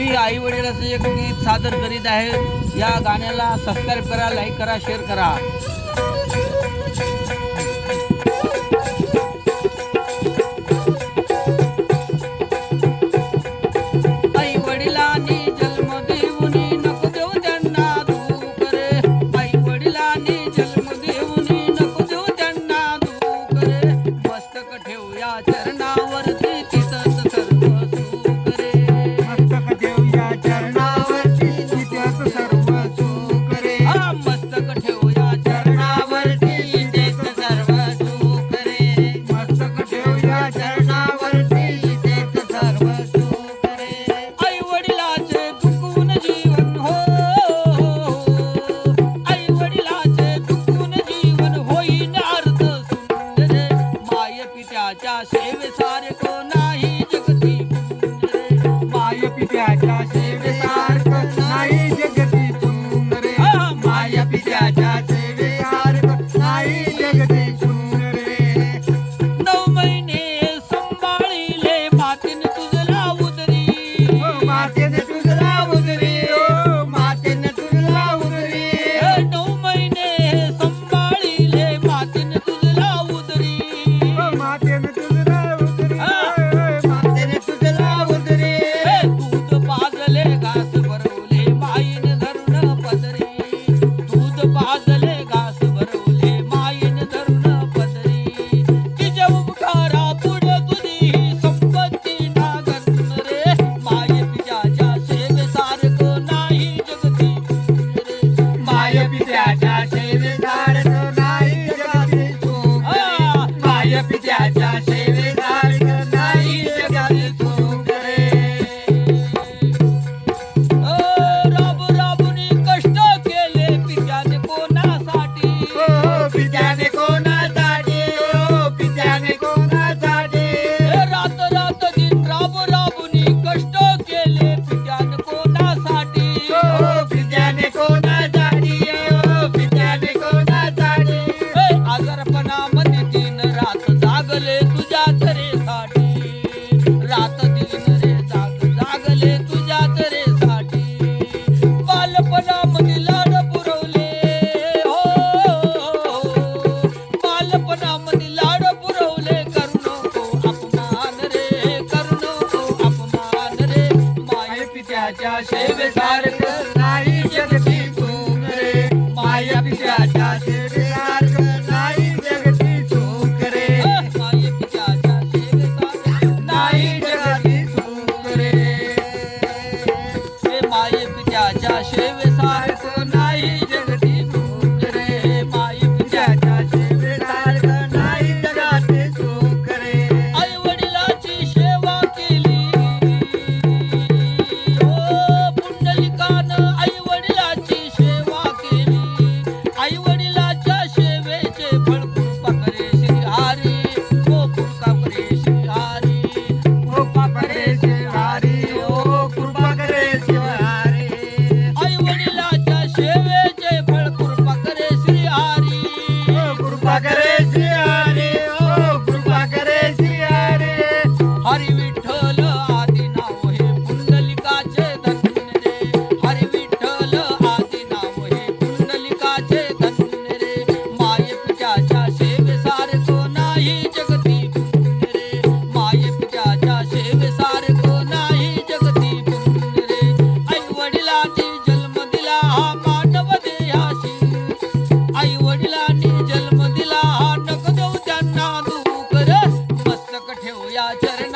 मी आई वडिलाचं एक गीत सादर करीत आहे. या गाण्याला सबस्क्राईब करा लाईक करा शेअर करा. पित्याच्या सेवे सारखं नाही जगती. माय पित्याच्या सेवे सारखं नाही जगती माय पित्याच्या Yeah. पित्याच्या शेवेसारख नाही जगती चूक रे माया पित्याच्या शेवेसारख नाही जगती चूक रे माया पित्याच्या शेवेसारख नाही जगती चूक रे माया पित्याच्या शेवेसारख yeah. या चरण